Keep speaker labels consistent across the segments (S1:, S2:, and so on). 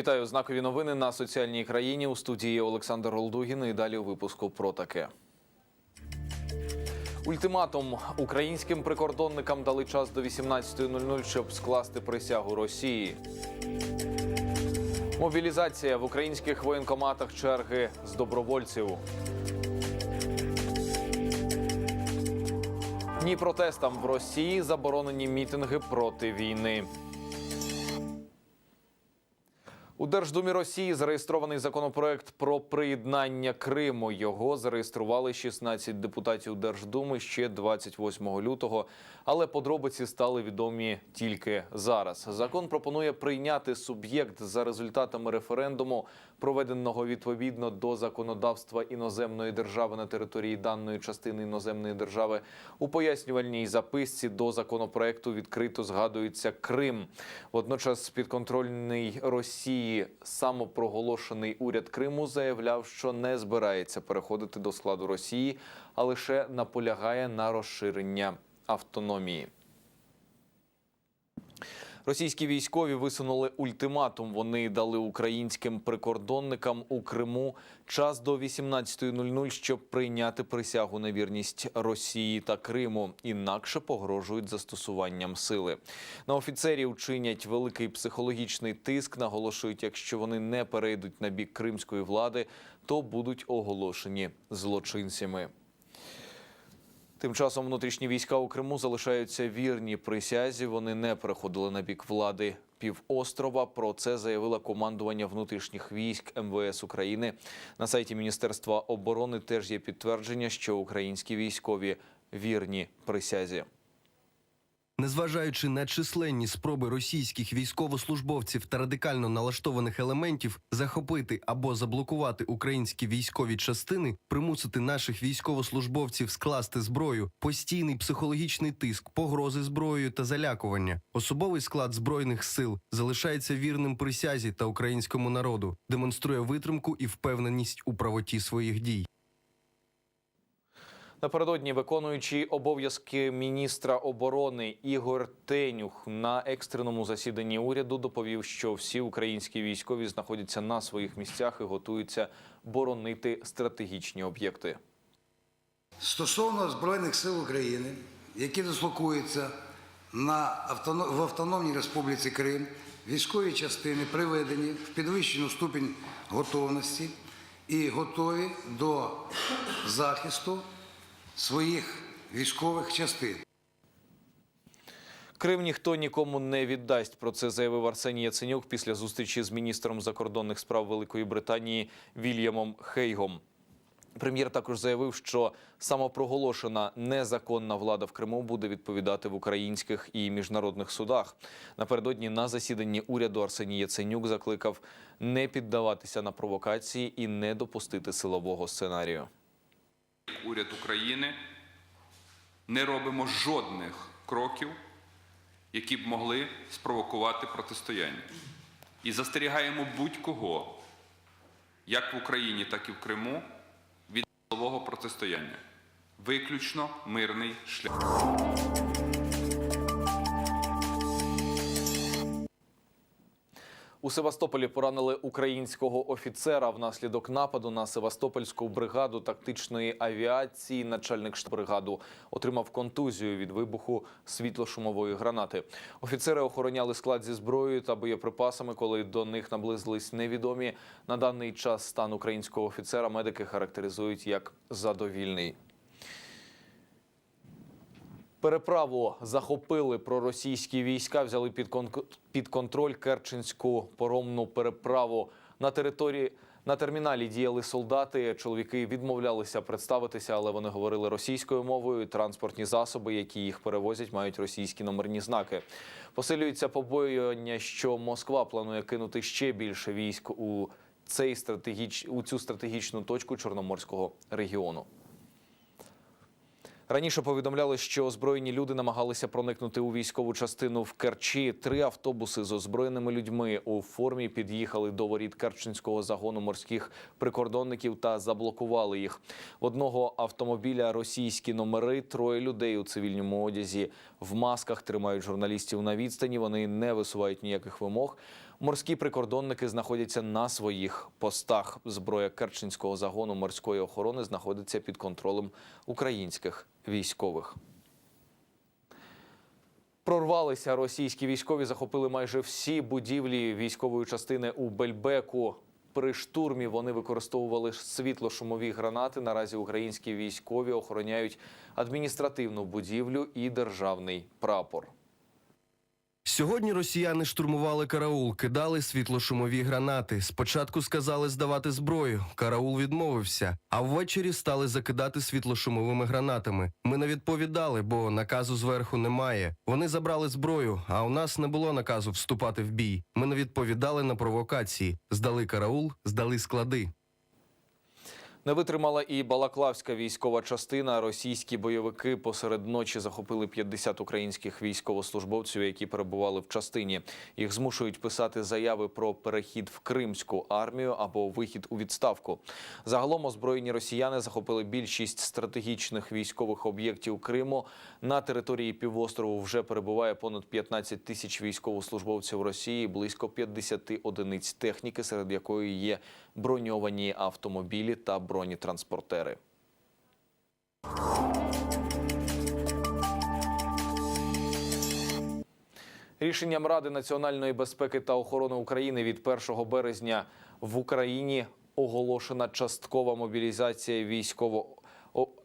S1: Вітаю знакові новини на соціальній країні у студії Олександр Олдугін. І далі у випуску про таке. Ультиматум українським прикордонникам дали час до 18.00, щоб скласти присягу Росії. Мобілізація в українських воєнкоматах черги з добровольців. Ні протестам в Росії заборонені мітинги проти війни. Держдумі Росії зареєстрований законопроект про приєднання Криму. Його зареєстрували 16 депутатів Держдуми ще 28 лютого, але подробиці стали відомі тільки зараз. Закон пропонує прийняти суб'єкт за результатами референдуму, проведеного відповідно до законодавства іноземної держави на території даної частини іноземної держави. У пояснювальній записці до законопроекту відкрито згадується Крим. Водночас підконтрольний Росії самопроголошений уряд Криму заявляв, що не збирається переходити до складу Росії, а лише наполягає на розширення автономії. Російські військові висунули ультиматум. Вони дали українським прикордонникам у Криму час до 18.00, щоб прийняти присягу на вірність Росії та Криму. Інакше погрожують застосуванням сили. На офіцерів чинять великий психологічний тиск. Наголошують, якщо вони не перейдуть на бік кримської влади, то будуть оголошені злочинцями. Тим часом внутрішні війська у Криму залишаються вірні присязі. Вони не переходили на бік влади півострова. Про це заявило командування внутрішніх військ МВС України. На сайті Міністерства оборони теж є підтвердження, що українські військові вірні присязі.
S2: Незважаючи на численні спроби російських військовослужбовців та радикально налаштованих елементів захопити або заблокувати українські військові частини, примусити наших військовослужбовців скласти зброю, постійний психологічний тиск, погрози зброєю та залякування, особовий склад збройних сил залишається вірним присязі та українському народу, демонструє витримку і впевненість у правоті своїх дій.
S1: Напередодні виконуючий обов'язки міністра оборони Ігор Тенюх на екстреному засіданні уряду доповів, що всі українські військові знаходяться на своїх місцях і готуються боронити стратегічні об'єкти.
S3: Стосовно Збройних сил України, які дислокуються на автоно- в Автономній Республіці Крим, військові частини приведені в підвищену ступінь готовності і готові до захисту своїх військових частин.
S1: Крим ніхто нікому не віддасть. Про це заявив Арсеній Яценюк після зустрічі з міністром закордонних справ Великої Британії Вільямом Хейгом. Прем'єр також заявив, що самопроголошена незаконна влада в Криму буде відповідати в українських і міжнародних судах. Напередодні на засіданні уряду Арсеній Яценюк закликав не піддаватися на провокації і не допустити силового сценарію.
S4: Уряд України не робимо жодних кроків, які б могли спровокувати протистояння. І застерігаємо будь-кого, як в Україні, так і в Криму, від силового протистояння. Виключно мирний шлях.
S1: У Севастополі поранили українського офіцера внаслідок нападу на Севастопольську бригаду тактичної авіації. Начальник штабу бригаду отримав контузію від вибуху світлошумової гранати. Офіцери охороняли склад зі зброєю та боєприпасами, коли до них наблизились невідомі. На даний час стан українського офіцера медики характеризують як задовільний. Переправу захопили проросійські війська, взяли під, під контроль Керченську поромну переправу. На території на терміналі діяли солдати. Чоловіки відмовлялися представитися, але вони говорили російською мовою. Транспортні засоби, які їх перевозять, мають російські номерні знаки. Посилюється побоювання, що Москва планує кинути ще більше військ у цей стратегіч... у цю стратегічну точку Чорноморського регіону. Раніше повідомляли, що озброєні люди намагалися проникнути у військову частину в Керчі. Три автобуси з озброєними людьми у формі під'їхали до воріт Керченського загону морських прикордонників та заблокували їх. Одного автомобіля російські номери. Троє людей у цивільному одязі в масках тримають журналістів на відстані. Вони не висувають ніяких вимог. Морські прикордонники знаходяться на своїх постах. Зброя Керченського загону морської охорони знаходиться під контролем українських військових. Прорвалися російські військові, захопили майже всі будівлі військової частини у Бельбеку. При штурмі вони використовували світлошумові гранати. Наразі українські військові охороняють адміністративну будівлю і державний прапор.
S2: Сьогодні росіяни штурмували караул, кидали світлошумові гранати. Спочатку сказали здавати зброю. Караул відмовився, а ввечері стали закидати світлошумовими гранатами. Ми не відповідали, бо наказу зверху немає. Вони забрали зброю, а у нас не було наказу вступати в бій. Ми не відповідали на провокації. Здали караул, здали склади.
S1: Не витримала і Балаклавська військова частина. Російські бойовики посеред ночі захопили 50 українських військовослужбовців, які перебували в частині. Їх змушують писати заяви про перехід в Кримську армію або вихід у відставку. Загалом озброєні росіяни захопили більшість стратегічних військових об'єктів Криму. На території півострову вже перебуває понад 15 тисяч військовослужбовців Росії, близько 50 одиниць техніки, серед якої є броньовані автомобілі та бронетранспортери. Рішенням Ради національної безпеки та охорони України від 1 березня в Україні оголошена часткова мобілізація військово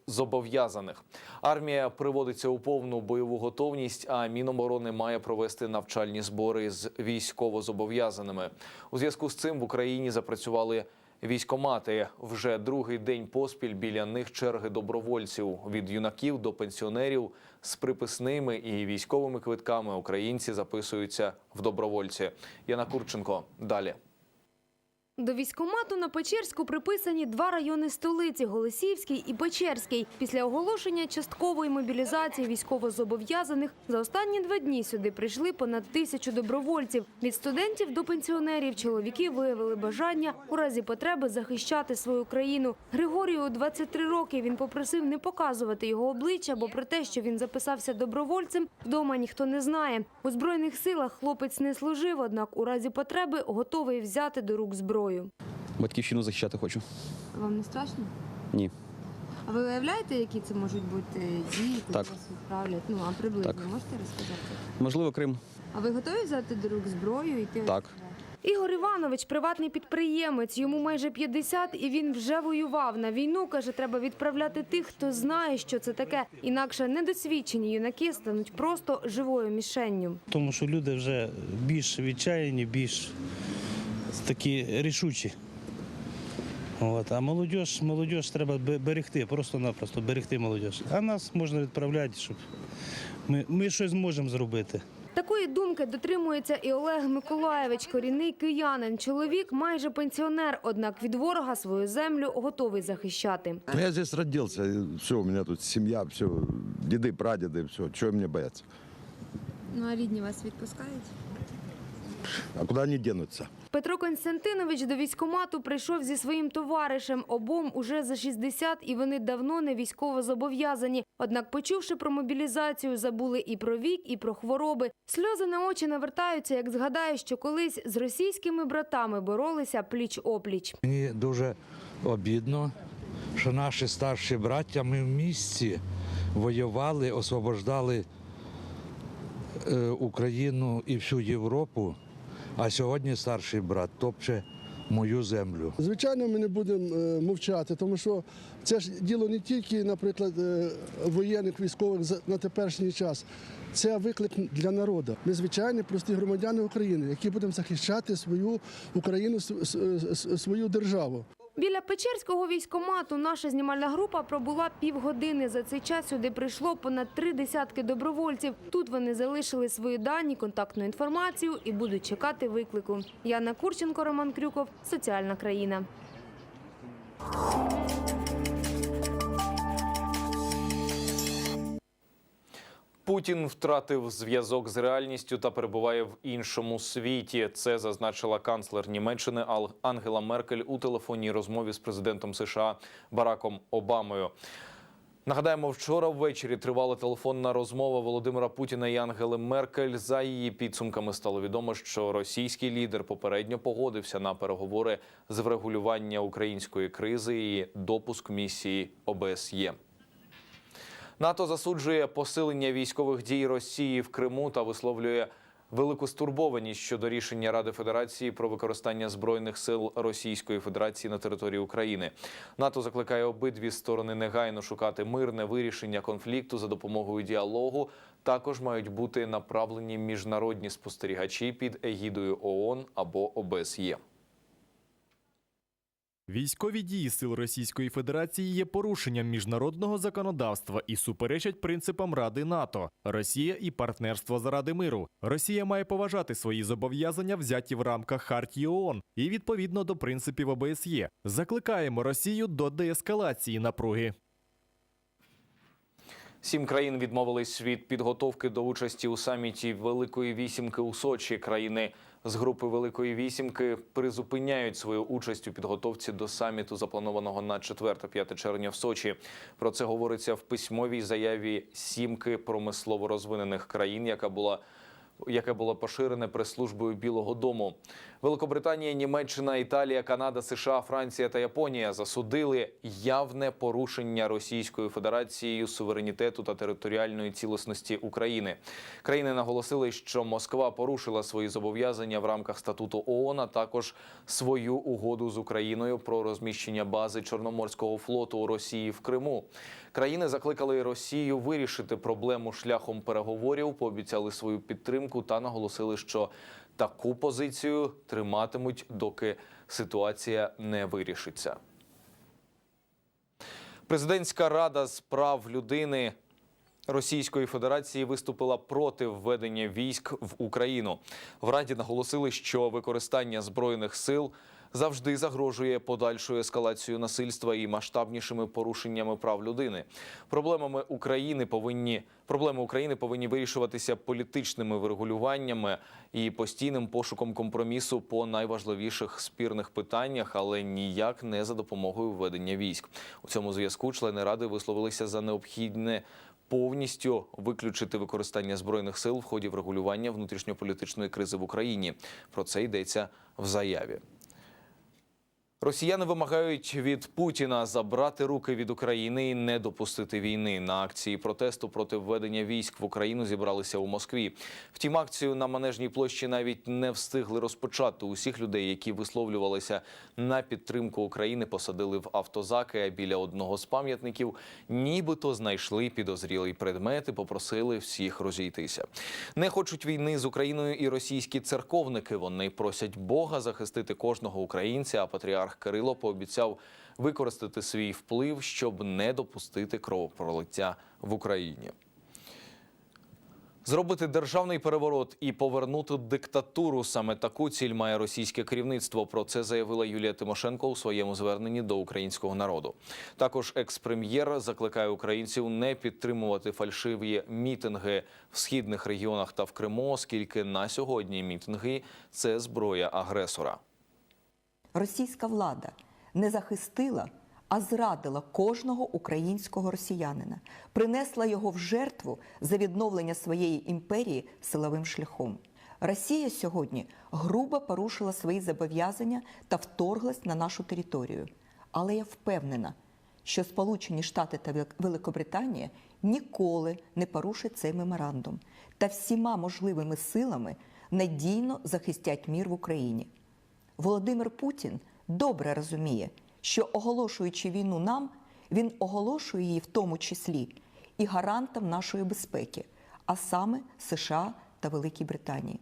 S1: зобов'язаних. Армія приводиться у повну бойову готовність, а Міноборони має провести навчальні збори з військовозобов'язаними. У зв'язку з цим в Україні запрацювали військомати. Вже другий день поспіль біля них черги добровольців від юнаків до пенсіонерів з приписними і військовими квитками. Українці записуються в добровольці. Яна Курченко далі.
S5: До військкомату на Печерську приписані два райони столиці – Голосіївський і Печерський. Після оголошення часткової мобілізації військовозобов'язаних за останні два дні сюди прийшли понад тисячу добровольців. Від студентів до пенсіонерів чоловіки виявили бажання у разі потреби захищати свою країну. Григорію 23 роки. Він попросив не показувати його обличчя, бо про те, що він записався добровольцем, вдома ніхто не знає. У збройних силах хлопець не служив, однак у разі потреби готовий взяти до рук зброю.
S6: Батьківщину захищати хочу.
S5: Вам не страшно?
S6: Ні.
S5: А ви уявляєте, які це можуть бути дії,
S6: Так.
S5: вас відправлять? Ну а приблизно
S6: Так.
S5: можете розказати?
S6: Можливо, Крим.
S5: А ви готові взяти до рук зброю і йти?
S6: Так.
S5: Ігор Іванович приватний підприємець. Йому майже 50 і він вже воював. На війну каже, треба відправляти тих, хто знає, що це таке. Інакше недосвідчені юнаки стануть просто живою мішенню.
S7: Тому що люди вже більш відчаяні, більш такі рішучі. От. А молодь, молодь треба берегти, просто-напросто берегти молодь. А нас можна відправляти, щоб ми, ми щось зможемо зробити.
S5: Такої думки дотримується і Олег Миколаєвич, корінний киянин. Чоловік майже пенсіонер, однак від ворога свою землю готовий захищати.
S8: Ну, я здесь родился, все, у меня тут семья, все, деды, прадеды, все, чего мне бояться?
S5: Ну а рідні вас відпускають?
S8: А куда они денутся?
S5: Петро Константинович до військкомату прийшов зі своїм товаришем. Обом уже за 60 і вони давно не військово зобов'язані. Однак, почувши про мобілізацію, забули і про вік, і про хвороби. Сльози на очі навертаються, як згадаю, що колись з російськими братами боролися пліч-опліч.
S9: Мені дуже обідно, що наші старші браття ми в місті воювали, освобождали е, Україну і всю Європу, а сьогодні старший брат топче мою землю.
S10: Звичайно, ми не будемо е, мовчати, тому що це ж діло не тільки, наприклад, е, воєнних військових на теперішній час. Це виклик для народу. Ми звичайні прості громадяни України, які будемо захищати свою Україну, свою державу.
S5: Біля Печерського військкомату наша знімальна група пробула півгодини. За цей час сюди прийшло понад три десятки добровольців. Тут вони залишили свої дані, контактну інформацію і будуть чекати виклику. Яна Курченко, Роман Крюков, Соціальна країна.
S1: Путін втратив зв'язок з реальністю та перебуває в іншому світі. Це зазначила канцлер Німеччини Ангела Меркель у телефонній розмові з президентом США Бараком Обамою. Нагадаємо, вчора ввечері тривала телефонна розмова Володимира Путіна і Ангели Меркель. За її підсумками стало відомо, що російський лідер попередньо погодився на переговори з врегулювання української кризи і допуск місії ОБСЄ. НАТО засуджує посилення військових дій Росії в Криму та висловлює велику стурбованість щодо рішення Ради Федерації про використання збройних сил Російської Федерації на території України. НАТО закликає обидві сторони негайно шукати мирне вирішення конфлікту за допомогою діалогу. Також мають бути направлені міжнародні спостерігачі під егідою ООН або ОБСЄ.
S11: Військові дії сил Російської Федерації є порушенням міжнародного законодавства і суперечать принципам Ради НАТО, Росія і партнерство заради миру. Росія має поважати свої зобов'язання, взяті в рамках Хартії ООН і відповідно до принципів ОБСЄ. Закликаємо Росію до деескалації напруги.
S1: Сім країн відмовились від підготовки до участі у саміті Великої вісімки у Сочі. Країни з групи Великої вісімки призупиняють свою участь у підготовці до саміту, запланованого на 4-5 червня в Сочі. Про це говориться в письмовій заяві сімки промислово розвинених країн, яка була яке було поширене прес-службою Білого Дому. Великобританія, Німеччина, Італія, Канада, США, Франція та Японія засудили явне порушення Російською Федерацією суверенітету та територіальної цілісності України. Країни наголосили, що Москва порушила свої зобов'язання в рамках статуту ООН, а також свою угоду з Україною про розміщення бази Чорноморського флоту у Росії в Криму. Країни закликали Росію вирішити проблему шляхом переговорів, пообіцяли свою підтримку та наголосили, що таку позицію триматимуть, доки ситуація не вирішиться. Президентська рада з прав людини Російської Федерації виступила проти введення військ в Україну. В раді наголосили, що використання збройних сил завжди загрожує подальшою ескалацією насильства і масштабнішими порушеннями прав людини. Проблемами України повинні проблеми України повинні вирішуватися політичними врегулюваннями і постійним пошуком компромісу по найважливіших спірних питаннях, але ніяк не за допомогою введення військ. У цьому зв'язку члени ради висловилися за необхідне повністю виключити використання збройних сил в ході врегулювання внутрішньополітичної кризи в Україні. Про це йдеться в заяві. Росіяни вимагають від Путіна забрати руки від України і не допустити війни. На акції протесту проти введення військ в Україну зібралися у Москві. Втім, акцію на манежній площі навіть не встигли розпочати. Усіх людей, які висловлювалися на підтримку України, посадили в автозаки. А біля одного з пам'ятників нібито знайшли підозрілий предмет і попросили всіх розійтися. Не хочуть війни з Україною і російські церковники. Вони просять Бога захистити кожного українця. А патріарх Кирило пообіцяв використати свій вплив, щоб не допустити кровопролиття в Україні. Зробити державний переворот і повернути диктатуру саме таку ціль має російське керівництво. Про це заявила Юлія Тимошенко у своєму зверненні до українського народу. Також екс-прем'єр закликає українців не підтримувати фальшиві мітинги в східних регіонах та в Криму, оскільки на сьогодні мітинги це зброя агресора.
S12: Російська влада не захистила, а зрадила кожного українського росіянина, принесла його в жертву за відновлення своєї імперії силовим шляхом. Росія сьогодні грубо порушила свої зобов'язання та вторглась на нашу територію. Але я впевнена, що Сполучені Штати та Великобританія ніколи не порушать цей меморандум та всіма можливими силами надійно захистять мір в Україні. Володимир Путін добре розуміє, що оголошуючи війну нам, він оголошує її в тому числі і гарантом нашої безпеки, а саме США та Великій Британії.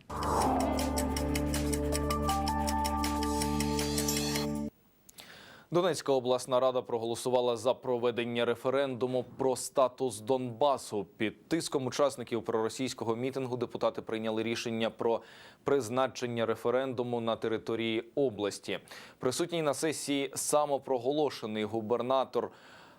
S1: Донецька обласна рада проголосувала за проведення референдуму про статус Донбасу. Під тиском учасників проросійського мітингу депутати прийняли рішення про призначення референдуму на території області. Присутній на сесії самопроголошений губернатор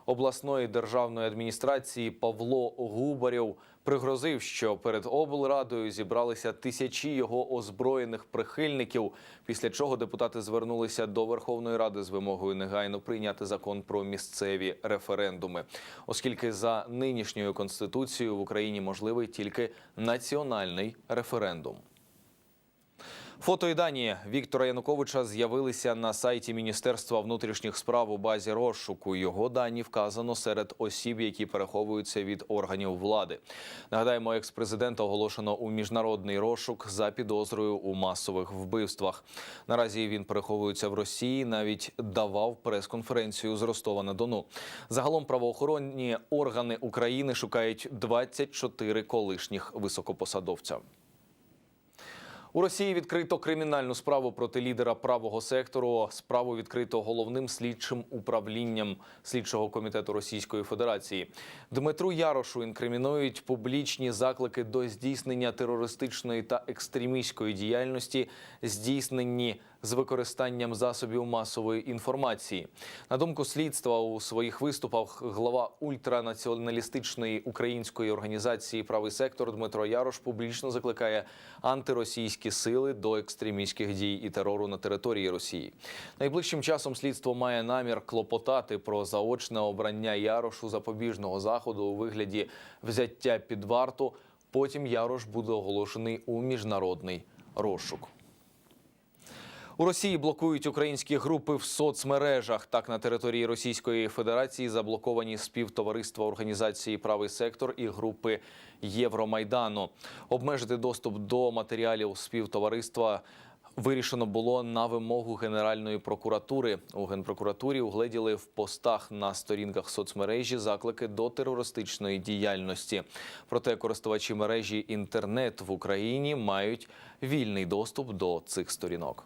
S1: обласної державної адміністрації Павло Губарєв пригрозив, що перед облрадою зібралися тисячі його озброєних прихильників. Після чого депутати звернулися до Верховної Ради з вимогою негайно прийняти закон про місцеві референдуми, оскільки за нинішньою конституцією в Україні можливий тільки національний референдум. Фото і дані Віктора Януковича з'явилися на сайті Міністерства внутрішніх справ у базі розшуку. Його дані вказано серед осіб, які переховуються від органів влади. Нагадаємо, екс-президента оголошено у міжнародний розшук за підозрою у масових вбивствах. Наразі він переховується в Росії. Навіть давав прес-конференцію з Ростова на Дону. Загалом правоохоронні органи України шукають 24 колишніх високопосадовця. У Росії відкрито кримінальну справу проти лідера правого сектору. Справу відкрито головним слідчим управлінням слідчого комітету Російської Федерації. Дмитру Ярошу інкримінують публічні заклики до здійснення терористичної та екстремістської діяльності, здійснені з використанням засобів масової інформації. На думку слідства, у своїх виступах глава ультранаціоналістичної української організації Правий сектор Дмитро Ярош публічно закликає антиросійські сили до екстремістських дій і терору на території Росії. Найближчим часом слідство має намір клопотати про заочне обрання Ярошу запобіжного заходу у вигляді взяття під варту. Потім Ярош буде оголошений у міжнародний розшук. У Росії блокують українські групи в соцмережах. Так на території Російської Федерації заблоковані співтовариства організації Правий сектор і групи Євромайдану. Обмежити доступ до матеріалів співтовариства. Вирішено було на вимогу Генеральної прокуратури. У генпрокуратурі угледіли в постах на сторінках соцмережі заклики до терористичної діяльності. Проте користувачі мережі інтернет в Україні мають вільний доступ до цих сторінок.